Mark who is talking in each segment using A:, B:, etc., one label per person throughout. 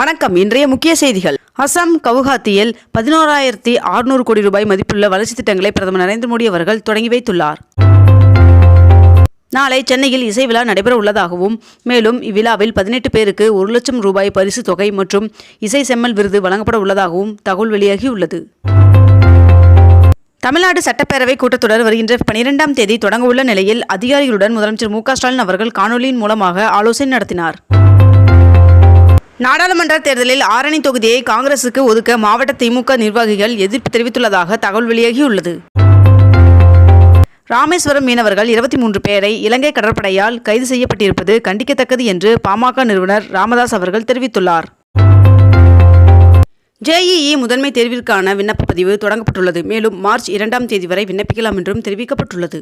A: வணக்கம். இன்றைய முக்கிய செய்திகள். அசாம் கவுஹாத்தியில் பதினோராயிரத்தி அறுநூறு கோடி ரூபாய் மதிப்புள்ள வளர்ச்சி திட்டங்களை பிரதமர் நரேந்திர மோடி அவர்கள் தொடங்கி வைத்துள்ளார். நாளை சென்னையில் இசை விழா நடைபெற உள்ளதாகவும் மேலும் இவ்விழாவில் பதினெட்டு பேருக்கு ஒரு லட்சம் ரூபாய் பரிசு தொகை மற்றும் இசை செம்மல் விருது வழங்கப்பட உள்ளதாகவும் தகவல் வெளியாகியுள்ளது. தமிழ்நாடு சட்டப்பேரவை கூட்டத்தொடர் வருகின்ற பனிரெண்டாம் தேதி தொடங்க உள்ள நிலையில் அதிகாரிகளுடன் முதலமைச்சர் மு க ஸ்டாலின் அவர்கள் காணொலியின் மூலமாக ஆலோசனை நடத்தினார். நாடாளுமன்ற தேர்தலில் ஆரணி தொகுதியை காங்கிரசுக்கு ஒதுக்க மாவட்ட திமுக நிர்வாகிகள் எதிர்ப்பு தெரிவித்துள்ளதாக தகவல் வெளியாகியுள்ளது. ராமேஸ்வரம் மீனவர்கள் இருபத்தி மூன்று பேரை இலங்கை கடற்படையால் கைது செய்யப்பட்டிருப்பது கண்டிக்கத்தக்கது என்று பாமக நிறுவனர் ராமதாஸ் அவர்கள் தெரிவித்துள்ளார். ஜேஇஇ முதன்மை தேர்விற்கான விண்ணப்ப பதிவு தொடங்கப்பட்டுள்ளது. மேலும் மார்ச் இரண்டாம் தேதி வரை விண்ணப்பிக்கலாம் என்றும் தெரிவிக்கப்பட்டுள்ளது.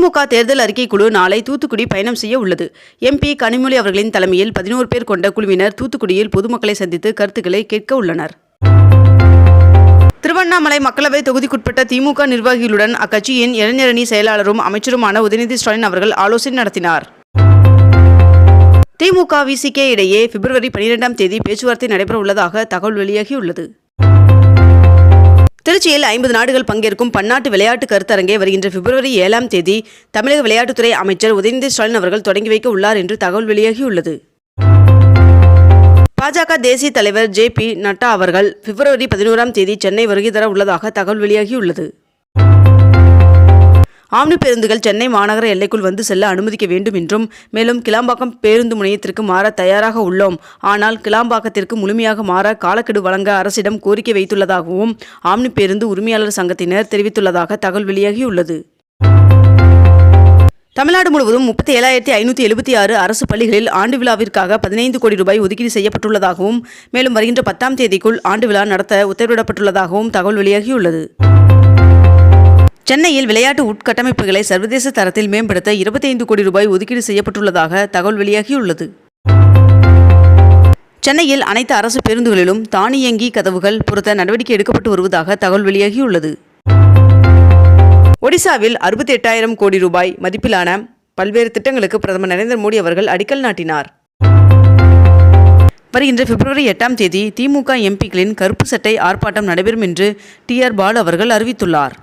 A: திமுக தேர்தல் அறிக்கை குழு நாளை தூத்துக்குடி பயணம் செய்ய உள்ளது. எம்பி கனிமொழி அவர்களின் தலைமையில் பதினோரு பேர் கொண்ட குழுவினர் தூத்துக்குடியில் பொதுமக்களை சந்தித்து கருத்துக்களை கேட்க உள்ளனர். திருவண்ணாமலை மக்களவை தொகுதிக்குட்பட்ட திமுக நிர்வாகிகளுடன் அக்கட்சியின் இளைஞரணி செயலாளரும் அமைச்சருமான உதயநிதி ஸ்டாலின் அவர்கள் ஆலோசனை நடத்தினார். திமுக விசிகே இடையே பிப்ரவரி பனிரெண்டாம் தேதி பேச்சுவார்த்தை நடைபெற உள்ளதாக தகவல் வெளியாகியுள்ளது. திருச்சியில் ஐம்பது நாடுகள் பங்கேற்கும் பன்னாட்டு விளையாட்டு கருத்தரங்கை வருகின்ற பிப்ரவரி ஏழாம் தேதி தமிழக விளையாட்டுத்துறை அமைச்சர் உதயநிதி ஸ்டாலின் அவர்கள் தொடங்கி வைக்க உள்ளார் என்று தகவல் வெளியாகியுள்ளது. பாஜக தேசிய தலைவர் ஜே பி நட்டா அவர்கள் பிப்ரவரி பதினோராம் தேதி சென்னை வருகை தர உள்ளதாக தகவல் வெளியாகியுள்ளது. ஆம்னி பேருந்துகள் சென்னை மாநகர எல்லைக்குள் வந்து செல்ல அனுமதிக்க வேண்டும் என்றும் மேலும் கிளாம்பாக்கம் பேருந்து முனையத்திற்கு மாற தயாராக உள்ளோம். ஆனால் கிளாம்பாக்கத்திற்கு முழுமையாக மாற காலக்கெடு வழங்க அரசிடம் கோரிக்கை வைத்துள்ளதாகவும் ஆம்னி பேருந்து உரிமையாளர் சங்கத்தினர் தெரிவித்துள்ளதாக தகவல் வெளியாகியுள்ளது. தமிழ்நாடு முழுவதும் முப்பத்தி ஏழாயிரத்தி ஐநூற்றி எழுபத்தி ஆறு அரசு பள்ளிகளில் ஆண்டு விழாவிற்காக பதினைந்து கோடி ரூபாய் ஒதுக்கீடு செய்யப்பட்டுள்ளதாகவும் மேலும் வருகின்ற பத்தாம் தேதிக்குள் ஆண்டு விழா நடத்த உத்தரவிடப்பட்டுள்ளதாகவும் தகவல் வெளியாகியுள்ளது. சென்னையில் விளையாட்டு உட்கட்டமைப்புகளை சர்வதேச தரத்தில் மேம்படுத்த இருபத்தைந்து கோடி ரூபாய் ஒதுக்கீடு செய்யப்பட்டுள்ளதாக தகவல் வெளியாகியுள்ளது. சென்னையில் அனைத்து அரசு பேருந்துகளிலும் தானியங்கி கதவுகள் பொருத்த நடவடிக்கை எடுக்கப்பட்டு வருவதாக தகவல் வெளியாகியுள்ளது. ஒடிசாவில் அறுபத்தி எட்டாயிரம் கோடி ரூபாய் மதிப்பிலான பல்வேறு திட்டங்களுக்கு பிரதமர் நரேந்திர மோடி அவர்கள் அடிக்கல் நாட்டினார். வருகின்ற பிப்ரவரி எட்டாம் தேதி திமுக எம்பிக்களின் கருப்பு சட்டை ஆர்ப்பாட்டம் நடைபெறும் என்று டி ஆர் பாலு அவர்கள் அறிவித்துள்ளார்.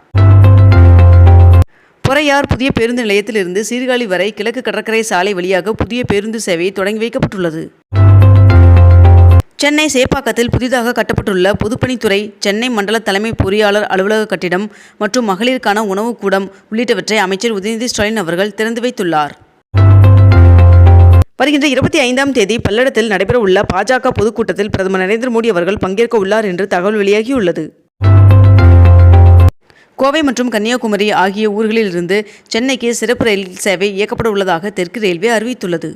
A: பொறையார் புதிய பேருந்து நிலையத்திலிருந்து சீர்காழி வரை கிழக்கு கடற்கரை சாலை வழியாக புதிய பேருந்து சேவை தொடங்கி வைக்கப்பட்டுள்ளது. சென்னை சேப்பாக்கத்தில் புதிதாக கட்டப்பட்டுள்ள பொதுப்பணித்துறை சென்னை மண்டல தலைமை பொறியாளர் அலுவலக கட்டிடம் மற்றும் மகளிருக்கான உணவுக் கூடம் உள்ளிட்டவற்றை அமைச்சர் உதயநிதி ஸ்டாலின் அவர்கள் திறந்து வைத்துள்ளார். வருகின்ற இருபத்தி ஐந்தாம் தேதி பல்லடத்தில் நடைபெறவுள்ள பாஜக பொதுக்கூட்டத்தில் பிரதமர் நரேந்திர மோடி அவர்கள் பங்கேற்க உள்ளார் என்று தகவல் வெளியாகியுள்ளது. கோவை மற்றும் கன்னியாகுமரி ஆகிய ஊர்களிலிருந்து சென்னைக்கு சிறப்பு ரயில் சேவை இயக்கப்பட உள்ளதாக தெற்கு ரயில்வே அறிவித்துள்ளது.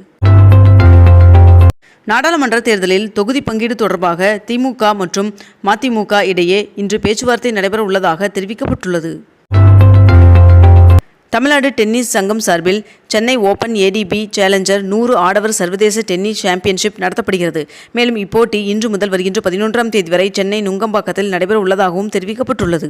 A: நாடாளுமன்ற தேர்தலில் தொகுதி பங்கீடு தொடர்பாக திமுக மற்றும் மதிமுக இடையே இன்று பேச்சுவார்த்தை நடைபெற உள்ளதாக தெரிவிக்கப்பட்டுள்ளது. தமிழ்நாடு டென்னிஸ் சங்கம் சார்பில் சென்னை ஓபன் ஏடிபி சேலஞ்சர் நூறு ஆடவர் சர்வதேச டென்னிஸ் சாம்பியன்ஷிப் நடத்தப்படுகிறது. மேலும் இப்போட்டி இன்று முதல் வருகின்ற பதினொன்றாம் தேதி வரை சென்னை நுங்கம்பாக்கத்தில் நடைபெற உள்ளதாகவும் தெரிவிக்கப்பட்டுள்ளது.